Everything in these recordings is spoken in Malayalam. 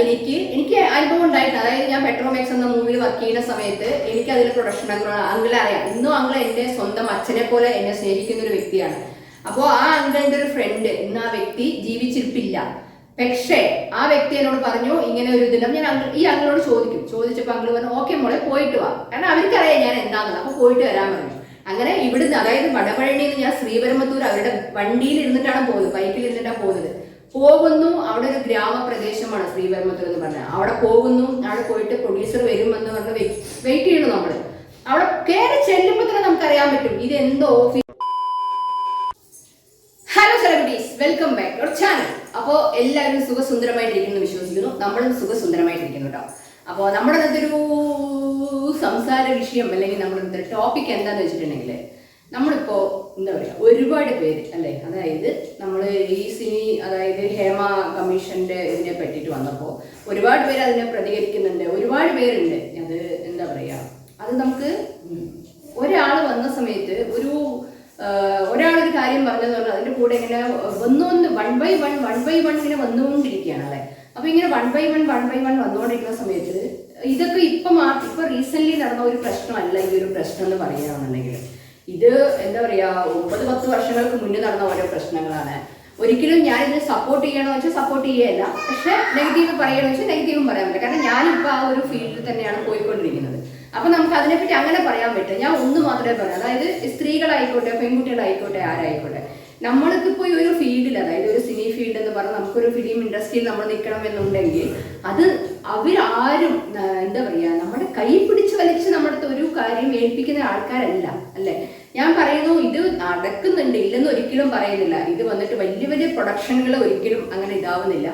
എനിക്ക് എനിക്ക് അനുഭവം ഉണ്ടായിട്ടുണ്ട്. അതായത് ഞാൻ പെട്രോമാക്സ് എന്ന മൂവിയിൽ വർക്ക് ചെയ്യുന്ന സമയത്ത് എനിക്ക് അതിൽ പ്രൊഡക്ഷൻ അങ്കിളെ അറിയാം. ഇന്നും അങ്കിൾ എന്റെ സ്വന്തം അച്ഛനെ പോലെ എന്നെ സ്നേഹിക്കുന്ന ഒരു വ്യക്തിയാണ്. അപ്പോൾ ആ അങ്കിളിന്റെ ഒരു ഫ്രണ്ട് ഇന്ന് ആ വ്യക്തി ജീവിച്ചിരിപ്പില്ല. പക്ഷേ ആ വ്യക്തി എന്നോട് പറഞ്ഞു ഇങ്ങനെ ഒരു ഇതിലും ഞാൻ അങ്കിൾ ഈ അങ്കിളോട് ചോദിക്കും. ചോദിച്ചപ്പോൾ അങ്കിൾ പറഞ്ഞു ഓക്കെ മോളെ പോയിട്ട് വാ. കാരണം അവർക്കറിയാം ഞാൻ എന്താണെന്ന്. അപ്പൊ പോയിട്ട് വരാൻ പറഞ്ഞു. അങ്ങനെ ഇവിടുന്ന് അതായത് വടപഴനിയിൽ ഞാൻ ശ്രീപരമത്തൂർ അവരുടെ വണ്ടിയിൽ ഇരുന്നിട്ടാണ് പോകുന്നത് ബൈക്കിൽ ഇരുന്നിട്ടാണ് പോകുന്നത്. പോകുന്നു. അവിടെ ഒരു ഗ്രാമപ്രദേശമാണ് ശ്രീപരമത്തൂർ എന്ന് പറഞ്ഞാൽ. അവിടെ പോകുന്നു. അവിടെ പോയിട്ട് പ്രൊഡ്യൂസർ വരുമെന്ന് പറഞ്ഞ് വെയിറ്റ് ചെയ്യണം നമ്മൾ അവിടെ കയറി ചെല്ലുമ്പോൾ തന്നെ നമുക്ക് അറിയാൻ പറ്റും. ഇത് എന്തോ office hello celebrities welcome back your channel അപ്പോൾ എല്ലാവരും സുഖസുന്ദരമായിട്ടിരിക്കുന്നു വിശ്വസിക്കുന്നു. നമ്മളും സുഖസുന്ദരമായിട്ടിരിക്കുന്നു കേട്ടോ. അപ്പോൾ നമ്മുടെ ഒരു സംസാര വിഷയം അല്ലെങ്കിൽ നമ്മുടെ ടോപ്പിക് എന്താന്ന് വെച്ചിട്ടുണ്ടെങ്കിൽ നമ്മളിപ്പോ എന്താ പറയാ ഒരുപാട് പേര് അല്ലെ? അതായത് നമ്മൾ ഈ സിനി അതായത് ഹേമ കമ്മീഷന്റെ ഇതിനെ പറ്റിയിട്ട് വന്നപ്പോൾ ഒരുപാട് പേര് അതിനെ പ്രതികരിക്കുന്നുണ്ട്. ഒരുപാട് പേരുണ്ട്. അത് എന്താ പറയാ അത് നമുക്ക് ഒരാൾ വന്ന സമയത്ത് ഒരു ഒരാൾ ഒരാളൊരു കാര്യം പറഞ്ഞെന്ന് പറഞ്ഞാൽ അതിന്റെ കൂടെ ഇങ്ങനെ വന്നു വന്ന് one by one one by one ഇങ്ങനെ വന്നുകൊണ്ടിരിക്കുകയാണ് അല്ലെ? അപ്പൊ ഇങ്ങനെ one by one one by one വന്നുകൊണ്ടിരിക്കുന്ന സമയത്ത് ഇതൊക്കെ ഇപ്പൊ ഇപ്പൊ റീസെന്റ് നടന്ന ഒരു പ്രശ്നമല്ല ഈ ഒരു പ്രശ്നം എന്ന് പറയുകയാണെന്നുണ്ടെങ്കിൽ. ഇത് എന്താ പറയാ മുപ്പത് പത്ത് വർഷങ്ങൾക്ക് മുന്നേ നടന്ന ഓരോ പ്രശ്നങ്ങളാണ്. ഒരിക്കലും ഞാൻ ഇതിനെ സപ്പോർട്ട് ചെയ്യണമെന്ന് വെച്ചാൽ സപ്പോർട്ട് ചെയ്യല്ല പക്ഷെ നെഗറ്റീവ് പറയണമെന്ന് വെച്ചാൽ നെഗറ്റീവും പറയാൻ പറ്റില്ല. കാരണം ഞാനിപ്പോൾ ആ ഒരു ഫീൽഡിൽ തന്നെയാണ് പോയിക്കൊണ്ടിരിക്കുന്നത്. അപ്പൊ നമുക്ക് അതിനെപ്പറ്റി അങ്ങനെ പറയാൻ പറ്റും ഞാൻ ഒന്ന് മാത്രമേ പറയാം അതായത് സ്ത്രീകളായിക്കോട്ടെ പെൺകുട്ടികളായിക്കോട്ടെ ആരായിക്കോട്ടെ. നമ്മൾക്ക് ഇപ്പോൾ ഈ ഒരു ഫീൽഡിൽ അതായത് ഒരു സിനി ഫീൽഡ് എന്ന് പറഞ്ഞാൽ നമുക്കൊരു ഫിലിം ഇൻഡസ്ട്രിയിൽ നമ്മൾ നിൽക്കണം എന്നുണ്ടെങ്കിൽ അത് അവരാരും എന്താ പറയുക നമ്മുടെ കൈ പിടിച്ച് വലിച്ച് നമ്മുടെ ഒരു കാര്യം ഏൽപ്പിക്കുന്ന ആൾക്കാരല്ല അല്ലെ? ഞാൻ പറയുന്നു ഇത് നടക്കുന്നുണ്ട് ഇല്ലെന്ന് ഒരിക്കലും പറയുന്നില്ല. ഇത് വന്നിട്ട് വലിയ വലിയ പ്രൊഡക്ഷനുകൾ ഒരിക്കലും അങ്ങനെ ഇതാവുന്നില്ല.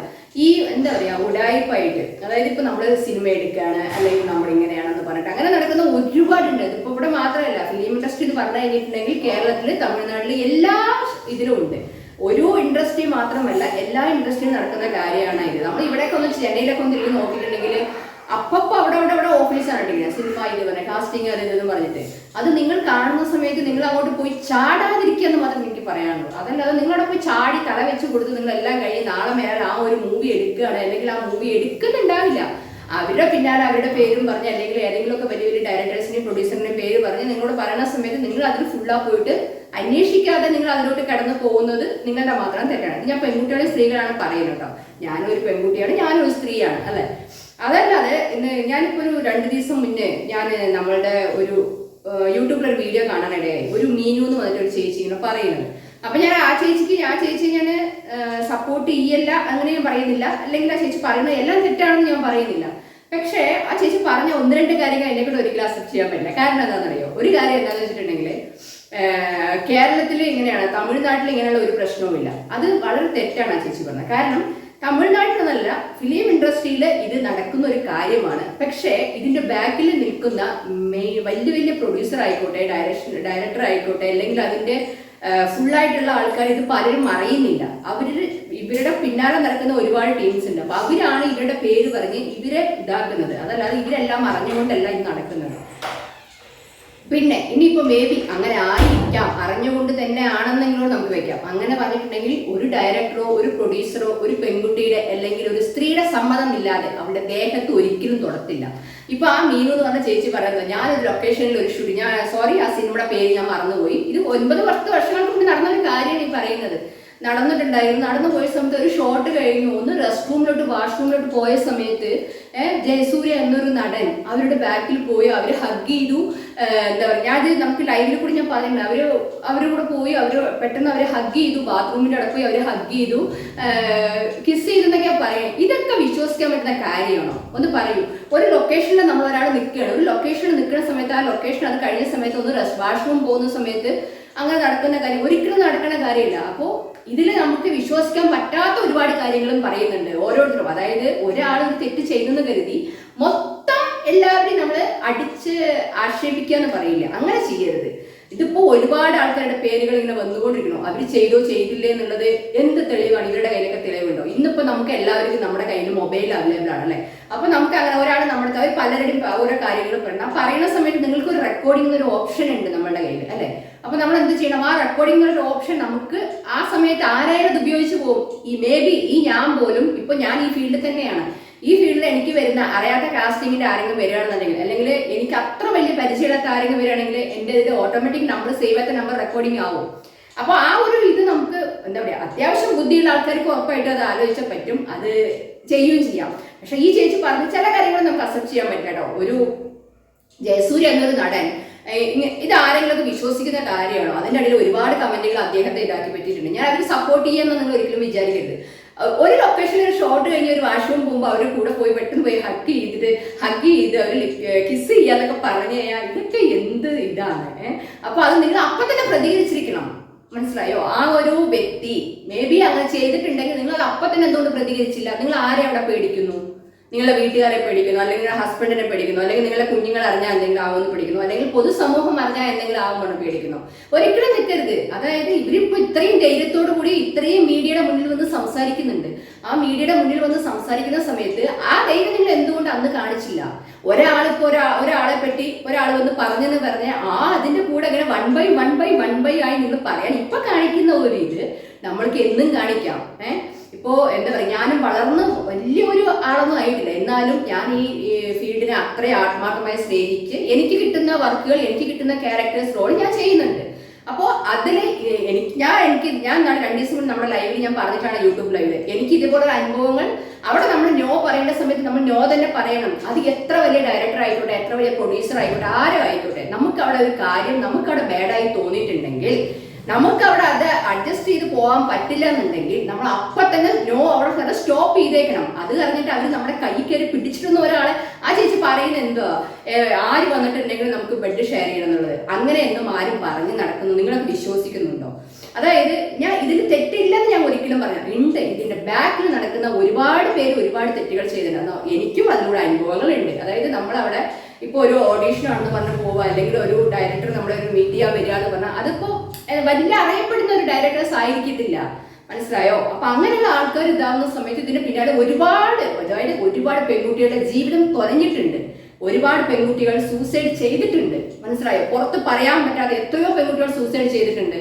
ഈ എന്താ പറയാ ഉടായ്പായിട്ട് അതായത് ഇപ്പൊ നമ്മൾ സിനിമ എടുക്കുകയാണ് അല്ലെങ്കിൽ നമ്മൾ ഇങ്ങനെയാണെന്ന് പറഞ്ഞിട്ട് അങ്ങനെ നടക്കുന്ന ഒരുപാടുണ്ട്. ഇതിപ്പോ ഇവിടെ മാത്രമല്ല ഫിലിം ഇൻഡസ്ട്രി എന്ന് പറഞ്ഞു കഴിഞ്ഞിട്ടുണ്ടെങ്കിൽ കേരളത്തിൽ തമിഴ്നാട്ടിൽ എല്ലാ ഇതിലും ഉണ്ട്. ഒരു ഇൻഡസ്ട്രി മാത്രമല്ല എല്ലാ ഇൻഡസ്ട്രിയും നടക്കുന്ന കാര്യമാണ് ഇത്. നമ്മൾ ഇവിടെയൊക്കെ ഒന്ന് ചെന്നൈയിലൊക്കെ ഒന്ന് നോക്കിയിട്ടുണ്ടെങ്കിൽ അപ്പപ്പോ അവിടെ അവിടെ അവിടെ ഓഫീസാണ് ഇരിക്കുന്നത് സിനിമ ഇത് പറഞ്ഞ കാസ്റ്റിംഗ് അത് ഇതെന്ന് പറഞ്ഞിട്ട്. അത് നിങ്ങൾ കാണുന്ന സമയത്ത് നിങ്ങൾ അങ്ങോട്ട് പോയി ചാടാതിരിക്കുക എന്ന് മാത്രം എനിക്ക് പറയാനുള്ളൂ. അതല്ലാതെ നിങ്ങളവിടെ പോയി ചാടി തല വെച്ച് കൊടുത്ത് നിങ്ങൾ എല്ലാം കഴിഞ്ഞ് നാളെ മേലെ ആ ഒരു മൂവി എടുക്കുകയാണ്. അല്ലെങ്കിൽ ആ മൂവി എടുക്കുന്നുണ്ടാവില്ല. അവരുടെ പിന്നാലെ അവരുടെ പേരും പറഞ്ഞ് അല്ലെങ്കിൽ ഏതെങ്കിലുമൊക്കെ വലിയ വലിയ ഡയറക്ടേഴ്സിന്റെയും പ്രൊഡ്യൂസറിന്റെയും പേര് പറഞ്ഞ് നിങ്ങളോട് പറയുന്ന സമയത്ത് നിങ്ങൾ അതിൽ ഫുള്ളാ പോയിട്ട് അന്വേഷിക്കാതെ നിങ്ങൾ അതിലോട്ട് കടന്നു പോകുന്നത് നിങ്ങളുടെ മാത്രം തെറ്റാണ്. ഞാൻ പെൺകുട്ടികളെ സ്ത്രീകളാണ് പറയുന്നത് കേട്ടോ. ഞാനൊരു പെൺകുട്ടിയാണ് ഞാനൊരു സ്ത്രീയാണ് അല്ലെ? അതല്ലാതെ ഇന്ന് ഞാനിപ്പോ ഒരു രണ്ട് ദിവസം മുന്നേ ഞാൻ നമ്മളുടെ ഒരു യൂട്യൂബിലൊരു വീഡിയോ കാണാനിടയായി ഒരു മീനു എന്ന് പറഞ്ഞിട്ട് ഒരു ചേച്ചി ഇങ്ങനെ പറയുന്നത്. അപ്പൊ ഞാൻ ആ ചേച്ചിക്ക് ആ ചേച്ചി ഞാൻ സപ്പോർട്ട് ചെയ്യല്ല അങ്ങനെ ഞാൻ പറയുന്നില്ല. അല്ലെങ്കിൽ ആ ചേച്ചി പറയുന്നത് എല്ലാം തെറ്റാണെന്ന് ഞാൻ പറയുന്നില്ല. പക്ഷേ ആ ചേച്ചി പറഞ്ഞ ഒന്ന് രണ്ട് കാര്യങ്ങൾ എന്നെ കൂടെ ഒരിക്കലും അക്സെപ്റ്റ് ചെയ്യാൻ പറ്റില്ല. കാരണം എന്താണെന്നറിയോ? ഒരു കാര്യം എന്താണെന്ന് വെച്ചിട്ടുണ്ടെങ്കിൽ കേരളത്തിൽ ഇങ്ങനെയാണ് തമിഴ്നാട്ടിൽ ഇങ്ങനെയുള്ള ഒരു പ്രശ്നവുമില്ല. അത് വളരെ തെറ്റാണ് ആ ചേച്ചി പറഞ്ഞത്. കാരണം തമിഴ്നാട്ടിലെന്നല്ല ഫിലിം ഇൻഡസ്ട്രിയിൽ ഇത് നടക്കുന്ന ഒരു കാര്യമാണ്. പക്ഷേ ഇതിന്റെ ബാക്കിൽ നിൽക്കുന്ന വലിയ വലിയ പ്രൊഡ്യൂസർ ആയിക്കോട്ടെ ഡയറക്ഷൻ ഡയറക്ടർ ആയിക്കോട്ടെ അല്ലെങ്കിൽ അതിന്റെ ഫുള്ളായിട്ടുള്ള ആൾക്കാർ ഇത് പലരും അറിയുന്നില്ല. അവർ ഇവരുടെ പിന്നാലെ നടക്കുന്ന ഒരുപാട് ടീംസ് ഉണ്ട്. അപ്പൊ അവരാണ് ഇവരുടെ പേര് പറഞ്ഞ് ഇവരെ ഇതാക്കുന്നത്. അതല്ലാതെ ഇവരെല്ലാം അറിഞ്ഞുകൊണ്ടല്ല ഇത് നടക്കുന്നത്. പിന്നെ ഇനിയിപ്പോ മേ ബി അങ്ങനെ ആയിരിക്കാം. അറിഞ്ഞുകൊണ്ട് തന്നെ ആണെന്നെങ്കിലും നമുക്ക് വെക്കാം അങ്ങനെ പറഞ്ഞിട്ടുണ്ടെങ്കിൽ ഒരു ഡയറക്ടറോ ഒരു പ്രൊഡ്യൂസറോ ഒരു പെൺകുട്ടിയുടെ അല്ലെങ്കിൽ ഒരു സ്ത്രീയുടെ സമ്മതം ഇല്ലാതെ അവളുടെ ദേഹത്ത് ഒരിക്കലും തൊടത്തില്ല. ഇപ്പൊ ആ മീനു എന്ന് പറഞ്ഞ ചേച്ചി പറയുന്നത് ഞാൻ ഒരു ലൊക്കേഷനിൽ ഒരു ഷൂട്ട് ഞാൻ സോറി ആ സിനിമയുടെ പേര് ഞാൻ മറന്നുപോയി. ഇത് ഒൻപത് പത്ത് വർഷങ്ങൾക്ക് നടന്ന ഒരു കാര്യമാണ് ഈ പറയുന്നത്. നടന്നിട്ടുണ്ടായിരുന്നു. നടന്നു പോയ സമയത്ത് ഒരു ഷോട്ട് കഴിഞ്ഞു. ഒന്ന് റെസ്റ്റ് റൂമിലോട്ട് വാഷ്റൂമിലോട്ട് പോയ സമയത്ത് ജയസൂര്യ എന്നൊരു നടൻ അവരുടെ ബാക്കിൽ പോയി അവർ ഹഗ് ചെയ്തു. എന്താ പറയുക ഞാൻ നമുക്ക് ലൈവിൽ കൂടി ഞാൻ പറയുന്നത് അവർ അവരുടെ കൂടെ പോയി അവർ പെട്ടെന്ന് അവരെ ഹഗ് ചെയ്തു. ബാത്റൂമിന്റെ അവിടെ പോയി അവരെ ഹഗ് ചെയ്തു. കിസ് ചെയ്തെന്നൊക്കെ പറയാം. ഇതൊക്കെ വിശ്വസിക്കാൻ പറ്റുന്ന കാര്യമാണോ? ഒന്ന് പറയൂ. ഒരു ലൊക്കേഷനിൽ നമ്മൾ ഒരാൾ നിൽക്കുകയാണ്. ഒരു ലൊക്കേഷനിൽ നിൽക്കുന്ന സമയത്ത് ആ ലൊക്കേഷൻ അത് കഴിഞ്ഞ സമയത്ത് ഒന്ന് റെസ്റ്റ് വാഷ്റൂം പോകുന്ന സമയത്ത് അങ്ങനെ നടക്കുന്ന കാര്യം ഒരിക്കലും നടക്കുന്ന കാര്യമില്ല. അപ്പോൾ ഇതിൽ നമുക്ക് വിശ്വസിക്കാൻ പറ്റാത്ത ഒരുപാട് കാര്യങ്ങളും പറയുന്നുണ്ട് ഓരോരുത്തരും. അതായത് ഒരാൾ ഒരു തെറ്റ് ചെയ്തെന്ന് കരുതി മൊത്തം എല്ലാവരെയും നമ്മൾ അടിച്ച് ആക്ഷേപിക്കുക എന്ന് പറയില്ല. അങ്ങനെ ചെയ്യരുത്. ഇതിപ്പോ ഒരുപാട് ആൾക്കാരുടെ പേരുകൾ ഇങ്ങനെ വന്നുകൊണ്ടിരിക്കണം അവർ ചെയ്തോ ചെയ്തില്ലേ എന്നുള്ളത് എന്ത് തെളിവാണ് ഇവരുടെ കയ്യിലൊക്കെ തെളിവുണ്ടോ? ഇന്നിപ്പോ നമുക്ക് എല്ലാവർക്കും നമ്മുടെ കയ്യിൽ മൊബൈൽ അവൈലബിൾ ആണ് അപ്പൊ നമുക്ക് അങ്ങനെ ഒരാൾ നമ്മുടെ അവർ പലരുടെയും ഓരോ കാര്യങ്ങൾ പറയണം പറയുന്ന സമയത്ത് നിങ്ങൾക്ക് ഒരു റെക്കോർഡിംഗ് ഒരു ഓപ്ഷൻ ഉണ്ട് നമ്മുടെ കയ്യിൽ അല്ലെ? അപ്പൊ നമ്മൾ എന്ത് ചെയ്യണം? ആ റെക്കോർഡിംഗ് ഒരു ഓപ്ഷൻ നമുക്ക് ആ സമയത്ത് ആരായാലും ഉപയോഗിച്ച് പോകും. ഈ മേ ബി ഈ ഞാൻ പോലും ഇപ്പൊ ഞാൻ ഈ ഫീൽഡിൽ തന്നെയാണ്. ഈ ഫീൽഡിൽ എനിക്ക് വരുന്ന അറിയാത്ത കാസ്റ്റിങ്ങിന്റെ ആരെങ്കിലും വരികയാണെന്നുണ്ടെങ്കിൽ അല്ലെങ്കിൽ എനിക്ക് അത്ര വലിയ പരിചയമില്ലാത്ത ആരെങ്കിലും വരികയാണെങ്കിൽ എന്റെ ഇത് ഓട്ടോമാറ്റിക് നമ്പർ സേവ് ആത്ത നമ്പർ റെക്കോർഡിംഗ് ആവും. അപ്പോൾ ആ ഒരു ഇത് നമുക്ക് എന്താ പറയാ അത്യാവശ്യം ബുദ്ധിയുള്ള ആൾക്കാർക്ക് ഉറപ്പായിട്ട് അത് ആലോചിച്ചാൽ പറ്റും അത് ചെയ്യുകയും ചെയ്യാം. പക്ഷെ ഈ ചേച്ചി പറഞ്ഞ ചില കാര്യങ്ങൾ നമുക്ക് അക്സെപ്റ്റ് ചെയ്യാൻ പറ്റും കേട്ടോ. ഒരു ജയസൂര്യ എന്നൊരു നടൻ ഇത് ആരെങ്കിലും വിശ്വസിക്കുന്ന കാര്യമാണോ? അതിന്റെ ഇടയിൽ ഒരുപാട് കമന്റുകൾ അദ്ദേഹത്തെ ഇതാക്കി പറ്റിയിട്ടുണ്ട്. ഞാൻ അവർ സപ്പോർട്ട് ചെയ്യാമെന്ന് നിങ്ങൾ ഒരിക്കലും വിചാരിക്കരുത്. ഒരു ലൊക്കേഷനിൽ ഒരു ഷോട്ട് കഴിഞ്ഞ് ഒരു വാഷ്റൂം പോകുമ്പോൾ അവർ കൂടെ പോയി പെട്ടെന്ന് പോയി ഹഗ് ചെയ്തിട്ട് ഹഗ് ചെയ്ത് അവർ കിസ് ചെയ്യാന്നൊക്കെ പറഞ്ഞു കഴിഞ്ഞാൽ ഇതൊക്കെ എന്ത് ഇതാണ്? അപ്പോൾ അപ്പൊ അത് നിങ്ങൾ അപ്പൊ തന്നെ പ്രതികരിച്ചിരിക്കണം. മനസ്സിലായോ? ആ ഒരു വ്യക്തി മേ ബി അങ്ങനെ ചെയ്തിട്ടുണ്ടെങ്കിൽ നിങ്ങൾ അപ്പൊ തന്നെ എന്തുകൊണ്ട് പ്രതികരിച്ചില്ല? നിങ്ങൾ ആരെ അവിടെ പേടിക്കുന്നു? നിങ്ങളുടെ വീട്ടുകാരെ പേടിക്കുന്നു അല്ലെങ്കിൽ ഹസ്ബൻഡിനെ പേടിക്കുന്നു അല്ലെങ്കിൽ നിങ്ങളുടെ കുഞ്ഞുങ്ങൾ അറിഞ്ഞാൽ എന്തെങ്കിലും ആവുമെന്ന് പേടിക്കുന്നു അല്ലെങ്കിൽ പൊതുസമൂഹം അറിഞ്ഞാൽ എന്തെങ്കിലും ആവുമെന്ന് പേടിക്കുന്നു. ഒരിക്കലും നിൽക്കരുത്. അതായത് ഇവരിപ്പോ ഇത്രയും ധൈര്യത്തോടു കൂടി ഇത്രയും മീഡിയയുടെ മുന്നിൽ വന്ന് സംസാരിക്കുന്നുണ്ട്. ആ മീഡിയയുടെ മുന്നിൽ വന്ന് സംസാരിക്കുന്ന സമയത്ത് ആ ധൈര്യം നിങ്ങൾ എന്തുകൊണ്ട് അന്ന് കാണിച്ചില്ല? ഒരാളിപ്പോ ഒരാ ഒരാളെ പറ്റി ഒരാൾ വന്ന് പറഞ്ഞെന്ന് പറഞ്ഞ ആ അതിന്റെ കൂടെ അങ്ങനെ one by one by one by ആയി നിങ്ങൾ പറയാൻ ഇപ്പൊ കാണിക്കുന്ന ഒരു ഇത് നമ്മൾക്ക് എന്നും കാണിക്കാം. ഏഹ് ഇപ്പോ എന്താ പറയാ ഞാനും വളർന്ന് വലിയൊരു ആളൊന്നും ആയിട്ടില്ല. എന്നാലും ഞാൻ ഈ ഫീൽഡിനെ അത്രയും ആത്മാർത്ഥമായി സ്നേഹിച്ച് എനിക്ക് കിട്ടുന്ന വർക്കുകൾ എനിക്ക് കിട്ടുന്ന ക്യാരക്ടേഴ്സ് റോൾ ഞാൻ ചെയ്യുന്നുണ്ട്. അപ്പോൾ അതിൽ എനിക്ക് ഞാൻ എനിക്ക് ഞാൻ രണ്ട് ദിവസം മുന്നേ നമ്മുടെ ലൈവിൽ ഞാൻ പറഞ്ഞിട്ടാണ് യൂട്യൂബ് ലൈവിൽ എനിക്ക് ഇതുപോലുള്ള അനുഭവങ്ങൾ അവിടെ നമ്മൾ നോ പറയേണ്ട സമയത്ത് നമ്മൾ നോ തന്നെ പറയണം. അത് എത്ര വലിയ ഡയറക്ടർ ആയിക്കോട്ടെ എത്ര വലിയ പ്രൊഡ്യൂസർ ആയിക്കോട്ടെ ആരും ആയിക്കോട്ടെ നമുക്ക് അവിടെ ഒരു കാര്യം നമുക്ക് അവിടെ ബാഡായി തോന്നിയിട്ടുണ്ടെങ്കിൽ നമുക്ക് അവിടെ അത് അഡ്ജസ്റ്റ് ചെയ്ത് പോകാൻ പറ്റില്ല എന്നുണ്ടെങ്കിൽ നമ്മൾ അപ്പൊ തന്നെ നോ അവിടെ തന്നെ സ്റ്റോപ്പ് ചെയ്തേക്കണം. അത് കഴിഞ്ഞിട്ട് അവർ നമ്മുടെ കൈ കയറി ഒരാളെ ആ ചേച്ചി പറയുന്നത് എന്തോ ആര് വന്നിട്ടുണ്ടെങ്കിലും നമുക്ക് ബെഡ് ഷെയർ ചെയ്യണം എന്നുള്ളത്. അങ്ങനെ എന്നും ആരും പറഞ്ഞ് നടക്കുന്നു. നിങ്ങളൊക്കെ വിശ്വസിക്കുന്നുണ്ടോ? അതായത് ഞാൻ ഇതിൽ തെറ്റില്ലെന്ന് ഞാൻ ഒരിക്കലും പറയാം ഉണ്ട് ഇതിന്റെ ബാക്കിൽ നടക്കുന്ന ഒരുപാട് പേര് ഒരുപാട് തെറ്റുകൾ ചെയ്തിട്ടുണ്ട്. എനിക്കും അതിലൂടെ അനുഭവങ്ങളുണ്ട്. അതായത് നമ്മളവിടെ ഇപ്പോൾ ഒരു ഓഡീഷൻ ആണെന്ന് പറഞ്ഞ് പോവുക അല്ലെങ്കിൽ ഒരു ഡയറക്ടർ നമ്മുടെ ഒരു മീറ്റ് ചെയ്യാൻ വരിക എന്ന് പറഞ്ഞാൽ അതിപ്പോ വലിയ അറിയപ്പെടുന്ന ഒരു ഡയറക്ടേഴ്സ് ആയിരിക്കത്തില്ല. മനസ്സിലായോ? അപ്പൊ അങ്ങനെയുള്ള ആൾക്കാർ ഇതാവുന്ന സമയത്ത് ഇതിന് പിന്നാലെ ഒരുപാട് അതായത് ഒരുപാട് പെൺകുട്ടികളുടെ ജീവിതം തുലഞ്ഞിട്ടുണ്ട് ഒരുപാട് പെൺകുട്ടികൾ സൂസൈഡ് ചെയ്തിട്ടുണ്ട്. മനസ്സിലായോ? പുറത്ത് പറയാൻ പറ്റാതെ എത്രയോ പെൺകുട്ടികൾ സൂസൈഡ് ചെയ്തിട്ടുണ്ട്.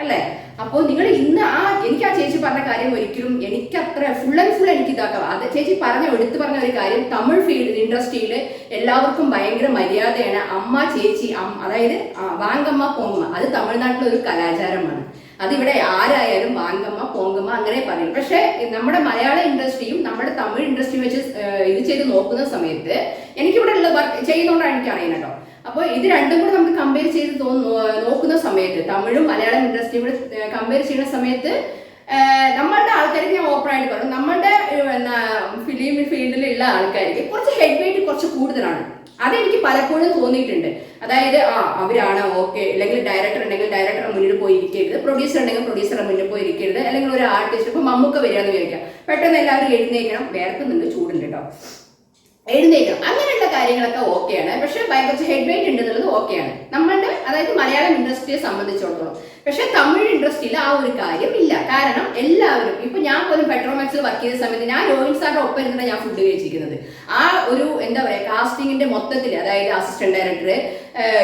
അല്ലേ? അപ്പോൾ നിങ്ങൾ ഇന്ന് ആ എനിക്ക് ആ ചേച്ചി പറഞ്ഞ കാര്യം ഒരിക്കലും എനിക്ക് അത്ര ഫുൾ ആൻഡ് ഫുൾ എനിക്ക് ഇതാക്കാം. അത് ചേച്ചി പറഞ്ഞ എടുത്തു പറഞ്ഞ ഒരു കാര്യം തമിഴ് ഫീൽഡ് ഇൻഡസ്ട്രിയിൽ എല്ലാവർക്കും ഭയങ്കര മര്യാദയാണ്. അമ്മ ചേച്ചി അതായത് വാങ്കമ്മ പോങ്കമ്മ അത് തമിഴ്നാട്ടിലെ ഒരു കലാചാരമാണ്. അതിവിടെ ആരായാലും വാങ്കമ്മ പോങ്കമ്മ അങ്ങനെ പറയും. പക്ഷേ നമ്മുടെ മലയാള ഇൻഡസ്ട്രിയും നമ്മുടെ തമിഴ് ഇൻഡസ്ട്രിയും വെച്ച് ഇത് ചെയ്ത് നോക്കുന്ന സമയത്ത് എനിക്കിവിടെ ഉള്ള വർക്ക് ചെയ്യുന്നതുകൊണ്ടാണ് എനിക്ക് അറിയുന്നത് കേട്ടോ. അപ്പോൾ ഇത് രണ്ടും കൂടെ നമുക്ക് കമ്പയർ ചെയ്ത് നോക്കുന്ന സമയത്ത്. തമിഴും മലയാളം ഇൻഡസ്ട്രിയും കൂടെ കമ്പയർ ചെയ്യുന്ന സമയത്ത് നമ്മളുടെ ആൾക്കാർക്ക് ഞാൻ ഓപ്പൺ ആയിട്ട് പറഞ്ഞു നമ്മളുടെ ഫിലിം ഫീൽഡിലുള്ള ആൾക്കാർക്ക് കുറച്ച് ഹെഡ് വെയിറ്റ് കുറച്ച് കൂടുതലാണ്. അതെനിക്ക് പലപ്പോഴും തോന്നിയിട്ടുണ്ട്. അതായത് ആ അവരാണ് ഓക്കെ അല്ലെങ്കിൽ ഡയറക്ടർ ഉണ്ടെങ്കിൽ ഡയറക്ടർ മുന്നിൽ പോയി ഇരിക്കരുത്. പ്രൊഡ്യൂസർ ഉണ്ടെങ്കിൽ പ്രൊഡ്യൂസറുടെ മുന്നിൽ പോയി ഇരിക്കരുത്. അല്ലെങ്കിൽ ഒരു ആർട്ടിസ്റ്റ് ഇപ്പൊ മമ്മൂക്ക വരികയെന്ന് വിചാരിക്കാം. പെട്ടെന്ന് എല്ലാവരും എഴുന്നേക്കണം വേർക്കുന്നുണ്ട് ചൂടുണ്ട് കേട്ടോ. എഴുന്നേക്കണം അങ്ങനെയുള്ള കാര്യങ്ങളൊക്കെ ഓക്കെയാണ് പക്ഷെ കുറച്ച് ഹെഡ് വെയിറ്റ് ഉണ്ട് എന്നുള്ളത് ഓക്കെയാണ് നമ്മളുടെ അതായത് മലയാളം ഇൻഡസ്ട്രിയെ സംബന്ധിച്ചിടത്തോളം. പക്ഷെ തമിഴ് ഇൻഡസ്ട്രിയിൽ ആ ഒരു കാര്യം ഇല്ല. കാരണം എല്ലാവരും ഇപ്പൊ ഞാൻ പോലും പെട്രോമാക്സിൽ വർക്ക് ചെയ്ത സമയത്ത് ഞാൻ രോഹിത് സാറിന്റെ ഒപ്പം ഇരുന്നിട്ട് ഞാൻ ഫുഡ് കഴിച്ചിരിക്കുന്നത്. ആ ഒരു എന്താ പറയാ കാസ്റ്റിംഗിന്റെ മൊത്തത്തിൽ അതായത് assistant director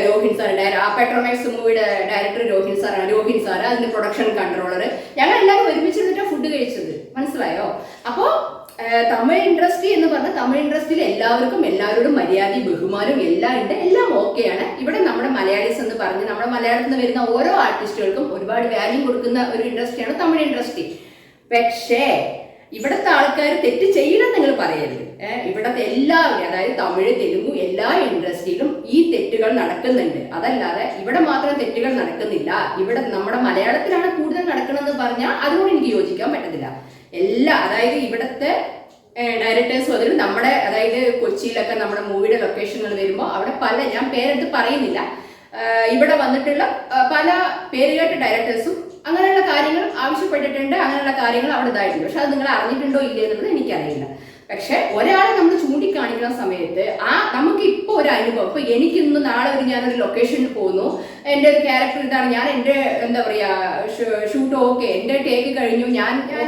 Rohin sir director ആ പെട്രോമാക്സ് മൂവിയുടെ ഡയറക്ടർ രോഹിൻ സാറാണ് രോഹിൻ സാർ അതിന്റെ പ്രൊഡക്ഷൻ കൺട്രോളർ ഞങ്ങൾ എല്ലാവരും ഒരുമിച്ചിരുന്നിട്ടാണ് ഫുഡ് കഴിച്ചത്. മനസ്സിലായോ? അപ്പോ ഏഹ് തമിഴ് ഇൻഡസ്ട്രി എന്ന് പറഞ്ഞാൽ തമിഴ് ഇൻഡസ്ട്രിയിൽ എല്ലാവർക്കും എല്ലാവരോടും മര്യാദയും ബഹുമാനവും എല്ലാം ഉണ്ട്. എല്ലാം ഓക്കെയാണ് ഇവിടെ നമ്മുടെ മലയാളീസ് എന്ന് പറഞ്ഞ് നമ്മുടെ മലയാളത്തിൽ നിന്ന് വരുന്ന ഓരോ ആർട്ടിസ്റ്റുകൾക്കും ഒരുപാട് വാല്യൂ കൊടുക്കുന്ന ഒരു ഇൻഡസ്ട്രിയാണ് തമിഴ് ഇൻഡസ്ട്രി. പക്ഷേ ഇവിടുത്തെ ആൾക്കാർ തെറ്റ് ചെയ്യണം നിങ്ങൾ പറയരുത്. ഇവിടുത്തെ എല്ലാവരും അതായത് തമിഴ് തെലുങ്കു എല്ലാ ഇൻഡസ്ട്രിയിലും ഈ തെറ്റുകൾ നടക്കുന്നുണ്ട്. അതല്ലാതെ ഇവിടെ മാത്രം തെറ്റുകൾ നടക്കുന്നില്ല. ഇവിടെ നമ്മുടെ മലയാളത്തിലാണ് കൂടുതൽ നടക്കണമെന്ന് പറഞ്ഞാൽ അതുകൊണ്ട് എനിക്ക് യോജിക്കാൻ പറ്റത്തില്ല. എല്ലാ അതായത് ഇവിടുത്തെ ഡയറക്ടേഴ്സ് വന്നിട്ട് നമ്മുടെ അതായത് കൊച്ചിയിലൊക്കെ നമ്മുടെ മൂവിയുടെ ലൊക്കേഷനുകൾ വരുമ്പോൾ അവിടെ പല ഞാൻ പേരെടുത്ത് പറയുന്നില്ല. ഇവിടെ വന്നിട്ടുള്ള പല പേരുകേട്ട ഡയറക്ടേഴ്സും അങ്ങനെയുള്ള കാര്യങ്ങൾ ആവശ്യപ്പെട്ടിട്ടുണ്ട് അങ്ങനെയുള്ള കാര്യങ്ങൾ അവിടെ ഇതായിട്ടുണ്ട്. പക്ഷെ അത് നിങ്ങൾ അറിഞ്ഞിട്ടുണ്ടോ ഇല്ലേ എന്നുള്ളത് എനിക്കറിയില്ല. പക്ഷെ ഒരാളെ നമ്മൾ ചൂണ്ടിക്കാണിക്കുന്ന സമയത്ത് ആ നമുക്ക് ഇപ്പോൾ ഒരു അനുഭവം. ഇപ്പൊ എനിക്ക് ഇന്ന് നാളെ ഒരു ഞാനൊരു ലൊക്കേഷനിൽ പോകുന്നു എന്റെ ഒരു ക്യാരക്ടർ ഇതാണ്. ഞാൻ എന്റെ എന്താ പറയാ ഷൂട്ട് ഓക്കെ എന്റെ ടേക്ക് കഴിഞ്ഞു. ഞാൻ ഞാൻ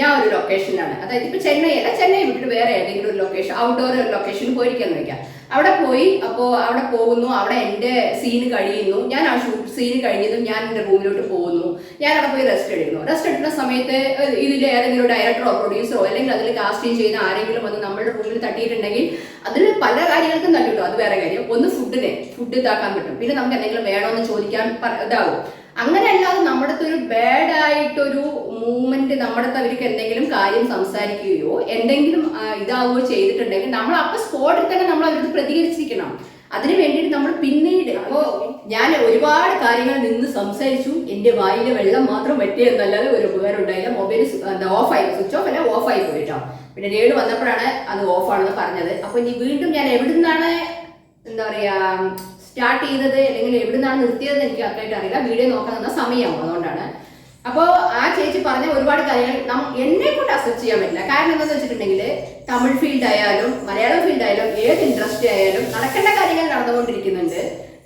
ഞാൻ ഒരു ലൊക്കേഷനിലാണ് അതായത് ഇപ്പൊ ചെന്നൈ അല്ല ചെന്നൈ വിട്ടിട്ട് വേറെ ഏതെങ്കിലും ഒരു ലൊക്കേഷൻ ഔട്ട്ഡോർ ലൊക്കേഷനിൽ പോയിരിക്കാന്ന് വെക്കാം. അവിടെ പോയി അപ്പോൾ അവിടെ പോകുന്നു അവിടെ എന്റെ സീൻ കഴിയുന്നു. ഞാൻ ആ ഷൂട്ട് സീൻ കഴിഞ്ഞതും ഞാൻ എന്റെ റൂമിലോട്ട് പോകുന്നു. ഞാൻ അവിടെ പോയി റെസ്റ്റ് എടുക്കുന്നു. റെസ്റ്റ് എടുക്കുന്ന സമയത്ത് ഇതിൽ ഏതെങ്കിലും ഡയറക്ടറോ പ്രൊഡ്യൂസറോ അല്ലെങ്കിൽ അതിൽ കാസ്റ്റിംഗ് ചെയ്യുന്ന ആരെങ്കിലും വന്ന് നമ്മുടെ റൂമിൽ തട്ടിയിട്ടുണ്ടെങ്കിൽ അതിൽ പല കാര്യങ്ങൾക്കും തട്ടിട്ടോ. അത് വേറെ കാര്യം. ഒന്ന് ഫുഡിനെ ഫുഡ് ഇതാക്കാൻ പറ്റും. പിന്നെ നമുക്ക് എന്തെങ്കിലും വേണമെന്ന് ചോദിക്കാൻ ഇതാകും അങ്ങനെ അല്ലാതെ നമ്മുടെ ഒരു ബാഡ് ആയിട്ടൊരു മൂവ്മെന്റ് നമ്മുടെ അവർക്ക് എന്തെങ്കിലും കാര്യം സംസാരിക്കുകയോ എന്തെങ്കിലും ഇതാവുകയോ ചെയ്തിട്ടുണ്ടെങ്കിൽ നമ്മൾ അപ്പൊ സ്പോട്ടിൽ തന്നെ നമ്മൾ അവരുടെ പ്രതികരിച്ചിരിക്കണം. അതിനു വേണ്ടിയിട്ട് നമ്മൾ പിന്നീട് അപ്പോ ഞാൻ ഒരുപാട് കാര്യങ്ങൾ നിന്ന് സംസാരിച്ചു. എന്റെ വായിലെ വെള്ളം മാത്രം പറ്റിയെന്നല്ലാതെ ഒരു ഉപകാരം ഉണ്ടായില്ല. മൊബൈൽ ഓഫ് ഓഫായി സ്വിച്ച് ഓഫ് അല്ല ഓഫായി പോയിട്ടോ. പിന്നെ ഡേഡ് വന്നപ്പോഴാണ് അത് ഓഫ് ആണെന്ന് പറഞ്ഞത്. അപ്പൊ ഇനി വീണ്ടും ഞാൻ എവിടുന്നാണ് എന്താ പറയാ സ്റ്റാർട്ട് ചെയ്തത് അല്ലെങ്കിൽ എവിടുന്നാണ് നിർത്തിയതെന്ന് എനിക്ക് കറക്റ്റായിട്ട് അറിയില്ല. വീഡിയോ നോക്കാൻ നിന്ന സമയമാവും അതുകൊണ്ടാണ്. അപ്പോൾ ആ ചേച്ചി പറഞ്ഞ ഒരുപാട് കാര്യങ്ങൾ എന്നെ കൊണ്ട് അക്സെപ്റ്റ് ചെയ്യാൻ പറ്റില്ല. കാരണം എന്താണെന്ന് വെച്ചിട്ടുണ്ടെങ്കിൽ തമിഴ് ഫീൽഡ് ആയാലും മലയാളം ഫീൽഡ് ആയാലും ഏത് ഇൻട്രസ്റ്റ് ആയാലും നടക്കേണ്ട കാര്യങ്ങൾ നടന്നുകൊണ്ടിരിക്കുന്നുണ്ട്.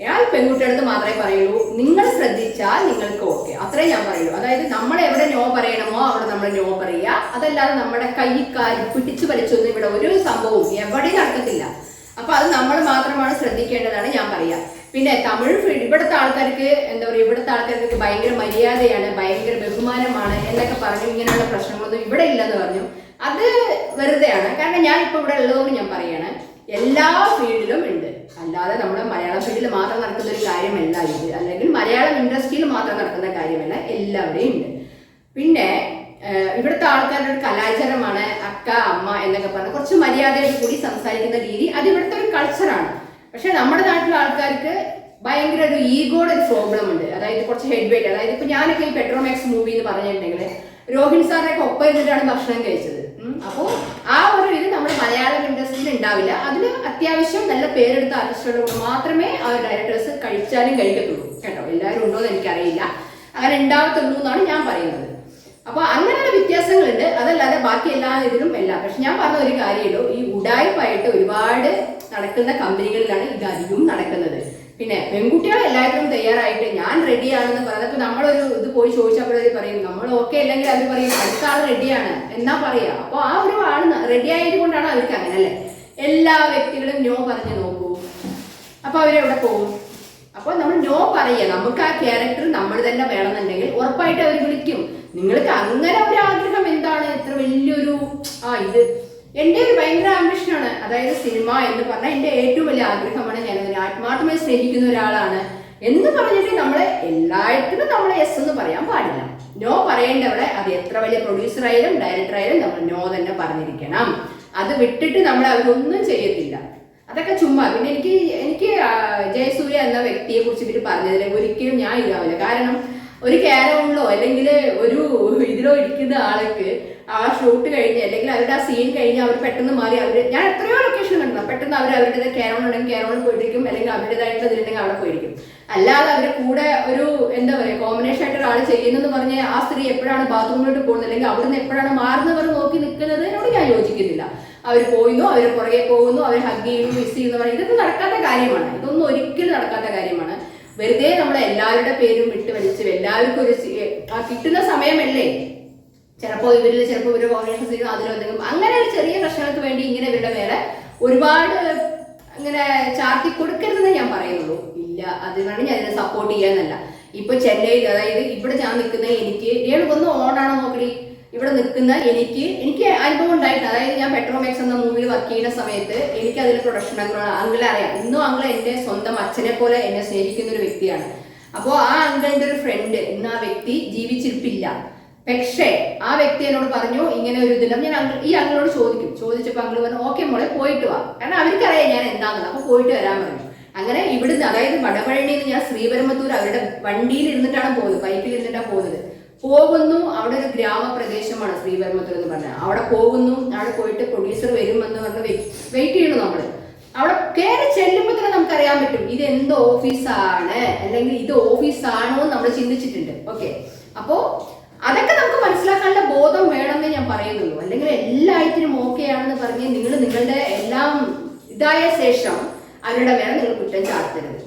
ഞാൻ പെൺകുട്ടിയടുത്ത് മാത്രമേ പറയുള്ളൂ നിങ്ങൾ ശ്രദ്ധിച്ചാൽ നിങ്ങൾക്ക് ഓക്കെ അത്രേ ഞാൻ പറയുള്ളൂ. അതായത് നമ്മൾ എവിടെ നോ പറയണമോ അവിടെ നമ്മൾ നോ പറയുക. അതല്ലാതെ നമ്മുടെ കൈക്കാരി പിടിച്ചു വലിച്ചൊന്നും ഇവിടെ ഒരു സംഭവവും എവിടെയും നടക്കത്തില്ല. നമ്മൾ മാത്രമാണ് ശ്രദ്ധിക്കേണ്ടതാണ് ഞാൻ പറയാ. പിന്നെ തമിഴ് ഇവിടുത്തെ ആൾക്കാർക്ക് എന്താ പറയുക ഇവിടുത്തെ ആൾക്കാർക്ക് ഭയങ്കര മര്യാദയാണ് ഭയങ്കര ബഹുമാനമാണ് എന്നൊക്കെ പറഞ്ഞു ഇങ്ങനെയുള്ള പ്രശ്നങ്ങളൊന്നും ഇവിടെ ഇല്ലെന്ന് പറഞ്ഞു. അത് വെറുതെയാണ്. കാരണം ഞാൻ ഇപ്പൊ ഇവിടെ ഉള്ളതുകൊണ്ട് ഞാൻ പറയാണ് എല്ലാ ഫീൽഡിലും ഉണ്ട്. അല്ലാതെ നമ്മുടെ മലയാളം ഫീൽഡിൽ മാത്രം നടക്കുന്ന ഒരു കാര്യമല്ല ഇത്. അല്ലെങ്കിൽ മലയാളം ഇൻഡസ്ട്രിയിൽ മാത്രം നടക്കുന്ന കാര്യമല്ല എല്ലാവരെയും ഉണ്ട്. പിന്നെ ഇവിടുത്തെ ആൾക്കാരുടെ ഒരു കലാചാരമാണ് അക്ക അമ്മ എന്നൊക്കെ പറഞ്ഞ് കുറച്ച് മര്യാദയോട് കൂടി സംസാരിക്കുന്ന രീതി. അത് ഇവിടുത്തെ ഒരു കൾച്ചറാണ് പക്ഷെ നമ്മുടെ നാട്ടിലെ ആൾക്കാർക്ക് ഭയങ്കര ഒരു ഈഗോയുടെ ഒരു പ്രോബ്ലം ഉണ്ട്. അതായത് കുറച്ച് ഹെഡ് വെയിറ്റ് അതായത് ഇപ്പൊ ഞാനൊക്കെ ഈ പെട്രോമാക്സ് മൂവി എന്ന് പറഞ്ഞിട്ടുണ്ടെങ്കിൽ രോഹിൻ സാറിനൊക്കെ ഒപ്പം ഇരുന്നിട്ടാണ് ഭക്ഷണം കഴിച്ചത്. അപ്പോൾ ആ ഒരു ഇത് നമ്മുടെ മലയാളം ഇൻഡസ്ട്രിയിൽ ഉണ്ടാവില്ല. അതിന് അത്യാവശ്യം നല്ല പേരെടുത്ത ആർട്ടിസ്റ്റുകളോട് മാത്രമേ ആ ഡയറക്ടേഴ്സ് കഴിച്ചാലും കഴിക്കത്തുള്ളൂ. കേട്ടോ? എല്ലാവരും ഉണ്ടോ എന്ന് എനിക്കറിയില്ല. അങ്ങനെ ഉണ്ടാവത്തുള്ളൂ എന്നാണ് ഞാൻ പറയുന്നത്. അപ്പൊ അങ്ങനെയുള്ള വ്യത്യാസങ്ങളുണ്ട്. അതല്ലാതെ ബാക്കി എല്ലാ ഇതിലും എല്ലാം പക്ഷെ ഞാൻ പറഞ്ഞ ഒരു കാര്യമുള്ളൂ. ഈ ഉടായ്പായിട്ട് ഒരുപാട് നടക്കുന്ന കമ്പനികളിലാണ് ഇത് അധികവും നടക്കുന്നത്. പിന്നെ പെൺകുട്ടികൾ എല്ലാവരും തയ്യാറായിട്ട് ഞാൻ റെഡിയാണെന്ന് പറഞ്ഞപ്പോൾ നമ്മളൊരു ഇത് പോയി ചോദിച്ചപ്പോഴേ പറയും നമ്മൾ ഓക്കെ അല്ലെങ്കിൽ അവർ പറയും അടുത്ത ആൾ റെഡിയാണ് എന്നാ പറയാ. അപ്പോൾ ആ ഒരു ആൾ റെഡി ആയത് കൊണ്ടാണ് അവർക്ക് അങ്ങനെ അല്ലേ? എല്ലാ വ്യക്തികളും നോ പറഞ്ഞ് നോക്കൂ. അപ്പൊ അവരെവിടെ പോകും? അപ്പൊ നമ്മൾ നോ പറയുക നമുക്ക് ആ ക്യാരക്ടർ നമ്മൾ തന്നെ വേണമെന്നുണ്ടെങ്കിൽ ഉറപ്പായിട്ട് അവർ വിളിക്കും. നിങ്ങൾക്ക് അങ്ങനെ ഒരു ആഗ്രഹം എന്താണ്? ഇത്ര വലിയൊരു ആ ഇത് എന്റെ ഒരു ഭയങ്കര ആംബിഷനാണ് അതായത് സിനിമ എന്ന് പറഞ്ഞാൽ എന്റെ ഏറ്റവും വലിയ ആഗ്രഹമാണ്. ഞാൻ അതിനെ ആത്മാർത്ഥമായി സ്നേഹിക്കുന്ന ഒരാളാണ് എന്ന് പറഞ്ഞിട്ട് നമ്മളെ എല്ലായിടത്തും നമ്മൾ എസ് എന്ന് പറയാൻ പാടില്ല. നോ പറയേണ്ടവിടെ അത് എത്ര വലിയ പ്രൊഡ്യൂസർ ആയാലും ഡയറക്ടർ ആയാലും നമ്മൾ നോ തന്നെ പറഞ്ഞിരിക്കണം. അത് വിട്ടിട്ട് നമ്മൾ അവരൊന്നും ചെയ്യത്തില്ല. അതൊക്കെ ചുമ്മാ. പിന്നെ എനിക്ക് എനിക്ക് ജയസൂര്യ എന്ന വ്യക്തിയെ കുറിച്ച് ഇവർ പറഞ്ഞതിൽ ഒരിക്കലും ഞാൻ ഇതാവില്ല. കാരണം ഒരു ക്യാരമുള്ളോ അല്ലെങ്കിൽ ഒരു ഇതിലോ ഇരിക്കുന്ന ആൾക്ക് ആ ഷൂട്ട് കഴിഞ്ഞ് അല്ലെങ്കിൽ അവരുടെ ആ സീൻ കഴിഞ്ഞ് അവർ പെട്ടെന്ന് മാറി അവർ ഞാൻ എത്രയോ ലൊക്കേഷൻ കണ്ടു പെട്ടെന്ന് അവർ അവരുടെ ക്യാരോൺ ഉണ്ടെങ്കിൽ ക്യാരോണിൽ പോയിരിക്കും അല്ലെങ്കിൽ അവരുടേതായിട്ടുള്ള ഇതിലുണ്ടെങ്കിൽ അവിടെ പോയിരിക്കും. അല്ലാതെ അവരുടെ കൂടെ ഒരു എന്താ പറയുക കോമ്പിനേഷൻ ആയിട്ട് ഒരാൾ ചെയ്യുന്നെന്ന് പറഞ്ഞ് ആ സ്ത്രീ എപ്പോഴാണ് ബാത്റൂമിലോട്ട് പോകുന്നത്? അല്ലെങ്കിൽ അവിടുന്ന് എപ്പോഴാണ് മാറുന്നവർ നോക്കി നിൽക്കുന്നത്? നിൽക്കുന്നതിനോട് ഞാൻ യോജിക്കുന്നില്ല. അവർ പോയിന്നു അവർ പുറകെ പോകുന്നു അവർ ഹഗ് ചെയ്യുന്നു മിസ് ചെയ്യുന്നു ഇതൊന്നും നടക്കാത്ത കാര്യമാണ്. ഇതൊന്നും ഒരിക്കലും നടക്കാത്ത കാര്യമാണ്. വെറുതെ നമ്മൾ എല്ലാവരുടെ പേരും വിട്ട് വലിച്ച്. എല്ലാവർക്കും ഒരു ആ കിട്ടുന്ന സമയമല്ലേ? ചിലപ്പോൾ ഇവരിൽ ചിലപ്പോൾ ഇവർ കോൺഗ്രസ് ചെയ്യും അതിലോ എന്തെങ്കിലും അങ്ങനെ ഒരു ചെറിയ പ്രശ്നങ്ങൾക്ക് വേണ്ടി ഇങ്ങനെ ഇവരുടെ മേലെ ഒരുപാട് ഇങ്ങനെ ചാർത്തി കൊടുക്കരുതെന്ന് ഞാൻ പറയുന്നുള്ളൂ. ഇല്ല അതിനാണ് ഞാൻ ഇതിനെ സപ്പോർട്ട് ചെയ്യാന്നല്ല. ഇപ്പൊ ചെന്നൈയിൽ അതായത് ഇവിടെ ഞാൻ നിൽക്കുന്ന എനിക്ക് ഏതൊന്ന് ഓണാണോ നോക്കടി ഇവിടെ നിൽക്കുന്ന എനിക്ക് എനിക്ക് അനുഭവം ഉണ്ടായിട്ടുണ്ട്. അതായത് ഞാൻ പെട്രോമെക്സ് എന്ന മൂവിയിൽ വർക്ക് ചെയ്യുന്ന സമയത്ത് എനിക്ക് അതിൽ പ്രൊഡക്ഷൻ അങ്കിളെ അറിയാം. ഇന്നും അങ്കിൾ എന്റെ സ്വന്തം അച്ഛനെ പോലെ എന്നെ സ്നേഹിക്കുന്ന ഒരു വ്യക്തിയാണ്. അപ്പോൾ ആ അങ്കിളിന്റെ ഒരു ഫ്രണ്ട് ഇന്ന് ആ വ്യക്തി ജീവിച്ചിരിപ്പില്ല. പക്ഷേ ആ വ്യക്തി എന്നോട് പറഞ്ഞു ഇങ്ങനെ ഒരു ഇതിലും ഞാൻ അങ്കിൾ ഈ അങ്കിളോട് ചോദിക്കും. ചോദിച്ചപ്പോൾ അങ്കിൾ പറഞ്ഞു ഓക്കെ മോളെ പോയിട്ട് വാ. കാരണം അവർക്കറിയാം ഞാൻ എന്താണെന്ന് അപ്പൊ പോയിട്ട് വരാൻ പറഞ്ഞു. അങ്ങനെ ഇവിടുന്ന് അതായത് വടപഴനിയിൽ ഞാൻ ശ്രീപരമത്തൂർ അവരുടെ വണ്ടിയിൽ ഇരുന്നിട്ടാണ് പോകുന്നത് ബൈക്കിൽ ഇരുന്നിട്ടാണ് പോകുന്നത് പോകുന്നു. അവിടെ ഒരു ഗ്രാമപ്രദേശമാണ് ശ്രീപരമത്തൂർ എന്ന് പറഞ്ഞാൽ. അവിടെ പോകുന്നു. അവിടെ പോയിട്ട് പ്രൊഡ്യൂസർ വരുമെന്ന് പറഞ്ഞ് വെയിറ്റ് ചെയ്യണം നമ്മൾ അവിടെ കയറി ചെല്ലുമ്പോൾ തന്നെ നമുക്ക് അറിയാൻ പറ്റും. ഇത് എന്ത് ഓഫീസാണ്. അല്ലെങ്കിൽ ഇത് ഓഫീസാണോ നമ്മൾ ചിന്തിച്ചിട്ടുണ്ട്. ഓക്കെ. അപ്പോ അതൊക്കെ നമുക്ക് മനസ്സിലാക്കാനുള്ള ബോധം വേണമെന്നേ ഞാൻ പറയുന്നുള്ളൂ. അല്ലെങ്കിൽ എല്ലാത്തിനും ഓക്കെ ആണെന്ന് പറഞ്ഞ് നിങ്ങൾ നിങ്ങളുടെ എല്ലാം ഇതായ ശേഷം അവരുടെ മേലെ നിങ്ങൾ കുറ്റം ചാർത്തരുത്.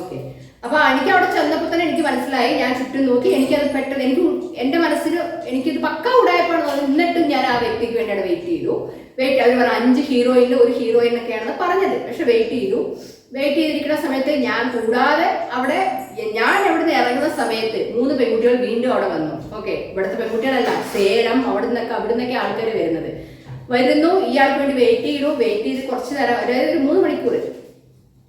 ഓക്കെ. അപ്പൊ എനിക്ക് അവിടെ ചെന്നപ്പോൾ തന്നെ എനിക്ക് മനസ്സിലായി. ഞാൻ ചുറ്റും നോക്കി. എനിക്കത് പെട്ടെന്ന് എനിക്ക് എന്റെ മനസ്സിൽ എനിക്കിത് പക്ക ഉടായപ്പോൾ എന്നിട്ടും ഞാൻ ആ വ്യക്തിക്ക് വേണ്ടി അവിടെ വെയിറ്റ് ചെയ്തു. വെയിറ്റ് അവർ പറഞ്ഞ അഞ്ച് ഹീറോയിനിൽ ഒരു ഹീറോയിൻ ഒക്കെയാണെന്ന് പറഞ്ഞത്. പക്ഷെ വെയിറ്റ് ചെയ്തു. വെയിറ്റ് ചെയ്തിരിക്കുന്ന സമയത്ത് ഞാൻ കൂടാതെ അവിടെ ഞാൻ അവിടുന്ന് ഇറങ്ങുന്ന സമയത്ത് മൂന്ന് പെൺകുട്ടികൾ വീണ്ടും അവിടെ വന്നു. ഓക്കെ ഇവിടുത്തെ പെൺകുട്ടികളല്ല. സേലം അവിടെ നിന്നൊക്കെ അവിടെ നിന്നൊക്കെ ആൾക്കാർ വരുന്നത്. വരുന്നു. ഇയാൾക്ക് വേണ്ടി വെയിറ്റ് ചെയ്തു. വെയിറ്റ് ചെയ്ത് കുറച്ച് നേരം അതായത് ഒരു മൂന്ന് മണിക്കൂർ.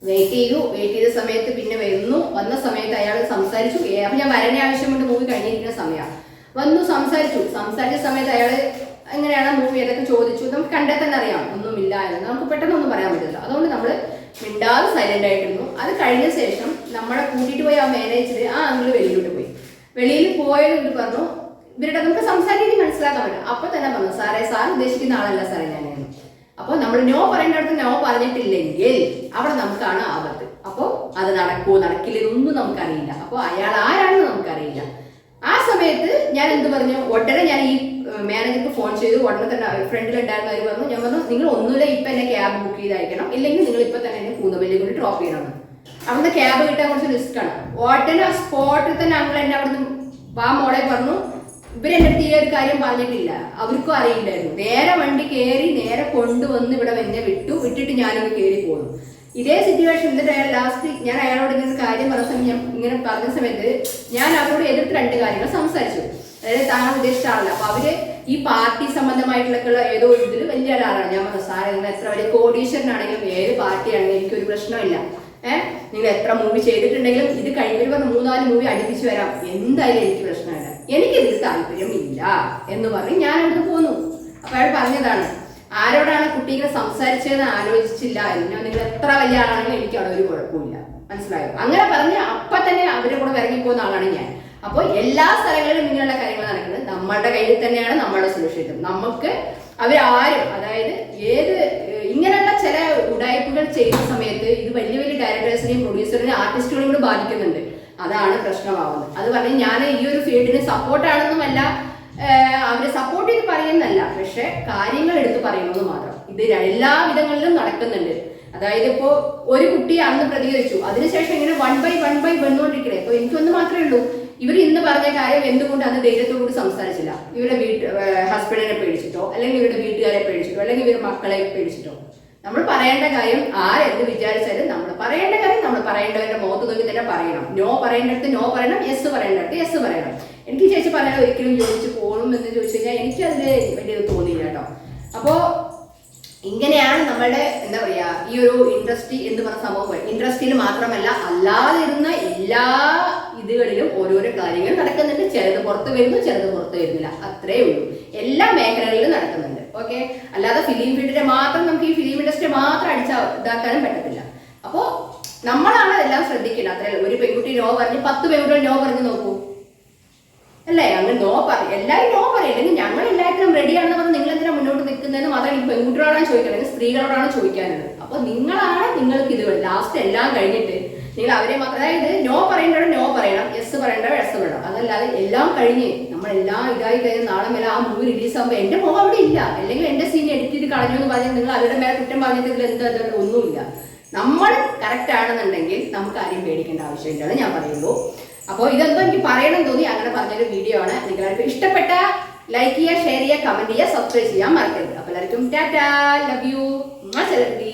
വെയിറ്റ് ചെയ്തു വെയിറ്റ് ചെയ്ത സമയത്ത് പിന്നെ വരുന്നു. വന്ന സമയത്ത് അയാൾ സംസാരിച്ചു. അപ്പൊ ഞാൻ വരേണ്ട ആവശ്യം കൊണ്ട് മൂവി കഴിഞ്ഞിരിക്കുന്ന സമയമാണ് വന്നു സംസാരിച്ചു. സംസാരിച്ച സമയത്ത് അയാൾ എങ്ങനെയാണ് മൂവി ഏതൊക്കെ ചോദിച്ചു. നമുക്ക് കണ്ടാൽ തന്നെ അറിയാം. ഒന്നുമില്ല എന്ന്. നമുക്ക് പെട്ടെന്ന് ഒന്നും പറയാൻ പറ്റില്ല അതുകൊണ്ട് നമ്മൾ മിണ്ടാതെ സൈലന്റ് ആയിട്ടിരുന്നു. അത് കഴിഞ്ഞ ശേഷം നമ്മളെ കൂട്ടിയിട്ട് പോയി ആ മാനേജർ ആ അങ്കിൾ വെളിയിലോട്ട് പോയി. വെളിയിൽ പോയത് പറഞ്ഞു ഇവരുടെ നമുക്ക് സംസാരിക്കാൻ മനസ്സിലാക്കാൻ പറ്റും. അപ്പൊ തന്നെ പറഞ്ഞു സാറേ സാർ ഉദ്ദേശിക്കുന്ന ആളല്ല സാറേ ഞാനായിരുന്നു അപ്പോൾ നമ്മൾ നോ പറയേണ്ടടുത്ത് നോ പറഞ്ഞിട്ടില്ലെങ്കിൽ അവിടെ നമുക്കാണ് ആപത്ത്. അപ്പോൾ അത് നടക്കുമോ നടക്കില്ല നമുക്കറിയില്ല. അപ്പോൾ അയാൾ ആരാണെന്ന് നമുക്കറിയില്ല. ആ സമയത്ത് ഞാൻ എന്ത് പറഞ്ഞു? ഉടനെ ഞാൻ ഈ മാനേജർക്ക് ഫോൺ ചെയ്തു. ഉടനെ തന്നെ ഫ്രണ്ടിലുണ്ടായിരുന്ന അവർ പറഞ്ഞു. ഞാൻ പറഞ്ഞു നിങ്ങൾ ഒന്നുമില്ല ഇപ്പൊ എന്നെ ക്യാബ് ബുക്ക് ചെയ്ത് അയക്കണം ഇല്ലെങ്കിൽ നിങ്ങൾ ഇപ്പൊ തന്നെ എന്നെ കൂന്തമല്ലി കൊണ്ട് ഡ്രോപ്പ് ചെയ്യണം. അവിടുന്ന് ക്യാബ് കിട്ടാൻ കുറച്ച് റിസ്ക് ആണ്. ഉടനെ സ്പോട്ടിൽ തന്നെ അങ്ങൾ എന്നെ അവിടുന്ന് വാ മോളെ പറഞ്ഞു. ഇവരെന്റെ അടുത്ത് ഈ ഒരു കാര്യം പറഞ്ഞിട്ടില്ല. അവർക്കും അറിയില്ലായിരുന്നു. നേരെ വണ്ടി കയറി നേരെ കൊണ്ടുവന്ന് ഇവിടെ എന്നെ വിട്ടു. വിട്ടിട്ട് ഞാനിങ്ങ് കയറി പോന്നു. ഇതേ സിറ്റുവേഷൻ എന്നിട്ട് അയാൾ ലാസ്റ്റ് ഞാൻ അയാളോട് ഇങ്ങനെ കാര്യം പറഞ്ഞ സമയം ഇങ്ങനെ പറഞ്ഞ സമയത്ത് ഞാൻ അവരോട് എതിർത്ത് രണ്ട് കാര്യങ്ങൾ സംസാരിച്ചു. അതായത് താങ്കൾ ഉദ്ദേശിച്ച ആളല്ല. അപ്പൊ അവർ ഈ പാർട്ടി സംബന്ധമായിട്ടുള്ള ഏതോ ഇതിൽ വലിയ ഒരാളാണ്. ഞാൻ പറഞ്ഞു സാറേ നിങ്ങൾ എത്ര വലിയ കോടീശ്വരനാണെങ്കിലും ഏത് പാർട്ടിയാണെങ്കിലും എനിക്കൊരു പ്രശ്നമില്ല. ഏഹ് നിങ്ങൾ എത്ര മൂവി ചെയ്തിട്ടുണ്ടെങ്കിലും ഇത് കഴിഞ്ഞൊരു പറഞ്ഞ മൂന്നാൽ മൂവി അടുപ്പിച്ച് വരാം. എന്തായാലും എനിക്ക് പ്രശ്നമില്ല. എനിക്കിതിൽ താല്പര്യമില്ല എന്ന് പറഞ്ഞ് ഞാൻ അവിടെ പോന്നു. അപ്പൊ അയാൾ പറഞ്ഞതാണ് ആരോടാണ് കുട്ടികളെ സംസാരിച്ചതെന്ന് ആലോചിച്ചില്ല. എന്നാ നിങ്ങൾ എത്ര വലിയ ആളാണെങ്കിലും എനിക്ക് അവിടെ ഒരു കുഴപ്പമില്ല മനസ്സിലായോ? അങ്ങനെ പറഞ്ഞ് അപ്പൊ തന്നെ അവരെ കൂടെ ഇറങ്ങി പോകുന്ന ആളാണ് ഞാൻ. അപ്പോൾ എല്ലാ സ്ഥലങ്ങളിലും ഇങ്ങനെയുള്ള കാര്യങ്ങൾ നടക്കുന്നത് നമ്മളുടെ കയ്യിൽ തന്നെയാണ് നമ്മളുടെ സുരക്ഷിതം നമുക്ക് അവരാരും അതായത് ഏത് ഇങ്ങനെയുള്ള ചില ഉടായ്പകൾ ചെയ്യുന്ന സമയത്ത് ഇത് വലിയ വലിയ ഡയറക്ടേഴ്സിനെയും പ്രൊഡ്യൂസറിനെയും ആർട്ടിസ്റ്റുകളെയും കൂടെ ബാധിക്കുന്നുണ്ട്. അതാണ് പ്രശ്നമാവുന്നത്. അത് പറഞ്ഞ് ഞാൻ ഈ ഒരു ഫീൽഡിന് സപ്പോർട്ടാണെന്നുമല്ല അവരെ സപ്പോർട്ട് ചെയ്ത് പറയുന്നല്ല പക്ഷെ കാര്യങ്ങൾ എടുത്ത് പറയുന്നത് മാത്രം. ഇത് എല്ലാ വിധങ്ങളിലും നടക്കുന്നുണ്ട്. അതായത് ഇപ്പോ ഒരു കുട്ടി അന്ന് പ്രതികരിച്ചു. അതിനുശേഷം ഇങ്ങനെ വൺ ബൈ വൺ ബൈ വന്നുകൊണ്ടിരിക്കണേ. ഇപ്പൊ എനിക്കൊന്ന് മാത്രമേ ഉള്ളൂ. ഇവർ ഇന്ന് പറഞ്ഞ കാര്യം എന്തുകൊണ്ട് അത് ധൈര്യത്തോടുകൂടി സംസാരിച്ചില്ല? ഇവരുടെ വീട്ട് ഹസ്ബൻഡിനെ പേടിച്ചിട്ടോ? അല്ലെങ്കിൽ ഇവരുടെ വീട്ടുകാരെ പേടിച്ചിട്ടോ? അല്ലെങ്കിൽ ഇവരുടെ മക്കളെ പേടിച്ചിട്ടോ? നമ്മൾ പറയേണ്ട കാര്യം ആരെന്ത് വിചാരിച്ചാലും നമ്മൾ പറയേണ്ട കാര്യം നമ്മൾ പറയേണ്ടവരുടെ മുഖത്ത് നോക്കി തന്നെ പറയണം. നോ പറയേണ്ടടുത്ത് നോ പറയണം യെസ് പറയേണ്ടടുത്ത് യെസ് പറയണം. എനിക്ക് ചേച്ചി പറയാൻ ഒരിക്കലും ചോദിച്ചു പോകണം എന്ന് ചോദിച്ചു കഴിഞ്ഞാൽ എനിക്ക് അതിൽ വലിയത് തോന്നിയില്ല കേട്ടോ. അപ്പോ ഇങ്ങനെയാണ് നമ്മളുടെ എന്താ പറയാ ഈ ഒരു ഇൻഡസ്ട്രി എന്ന് പറഞ്ഞ സംഭവം ഇൻഡസ്ട്രിയിൽ മാത്രമല്ല അല്ലാതെ ഇരുന്ന എല്ലാ ഇതുകളിലും ഓരോരോ കാര്യങ്ങൾ നടക്കുന്നുണ്ട്. ചിലത് പുറത്ത് വരുന്നു ചിലത് പുറത്ത് വരുന്നില്ല. അത്രേ ഉള്ളൂ. എല്ലാ മേഖലകളിലും നടക്കുന്നുണ്ട്. ഓക്കെ അല്ലാതെ ഫിലിം ഫീൽഡിനെ മാത്രം നമുക്ക് ഈ ഫിലിം ഇൻഡസ്ട്രി മാത്രം അടിച്ച ഇതാക്കാനും പറ്റത്തില്ല. അപ്പോ നമ്മളാണ് എല്ലാം ശ്രദ്ധിക്കേണ്ടത്. അത്ര ഒരു പെൺകുട്ടി നോ പറഞ്ഞ് പത്ത് പെൺകുട്ടികൾ നോ പറഞ്ഞ് നോക്കൂ. അല്ലേ? അങ്ങനെ നോ പറയും എല്ലാവരും നോ പറയും. അല്ലെങ്കിൽ ഞങ്ങൾ എല്ലാത്തിനും റെഡിയാണെന്ന് പറഞ്ഞ് നിങ്ങൾ എന്തിനാ മുന്നോട്ട് നിൽക്കുന്നതെന്ന് മാത്രം ഈ പെൺകുട്ടികളോടാണ് ചോദിക്കുന്നത് അല്ലെങ്കിൽ സ്ത്രീകളോടാണ് ചോദിക്കാനുള്ളത് അപ്പൊ നിങ്ങളാണ് നിങ്ങൾക്ക് ഇത് ലാസ്റ്റ് എല്ലാം കഴിഞ്ഞിട്ട് നിങ്ങൾ അവരെ മാത്രം അതായത് നോ പറയേണ്ടവർ നോ പറയണം. യെസ് പറയേണ്ടവർ യെസ് പറയണം. അതല്ലാതെ എല്ലാം കഴിഞ്ഞ് നമ്മളെല്ലാം ഇതായി കഴിഞ്ഞ് നാളെ മേലെ ആ മൂവി റിലീസ് ആകുമ്പോൾ എന്റെ മുഖം അവിടെ ഇല്ല. അല്ലെങ്കിൽ എന്റെ സീൻ എഡിറ്റ് ചെയ്ത് കളഞ്ഞു എന്ന് പറഞ്ഞാൽ നിങ്ങൾ അവരുടെ മേലെ കുറ്റം പറഞ്ഞിട്ട് ഇതിൽ എന്താ ഒന്നുമില്ല. നമ്മൾ കറക്റ്റ് ആണെന്നുണ്ടെങ്കിൽ നമുക്ക് ആരെയും പേടിക്കേണ്ട ആവശ്യമില്ലെന്ന് ഞാൻ പറയുള്ളൂ അപ്പോൾ ഇതെന്തോ എനിക്ക് പറയണം തോന്നി. അങ്ങനെ പറഞ്ഞൊരു വീഡിയോ ആണ്. നിങ്ങൾക്ക് ഇഷ്ടപ്പെട്ട ലൈക്ക് ചെയ്യുക ഷെയർ ചെയ്യുക കമന്റ് ചെയ്യുക സബ്സ്ക്രൈബ് ചെയ്യാൻ മറക്കരുത്. അപ്പോൾ എല്ലാവർക്കും ടാറ്റാ. Love you celebrity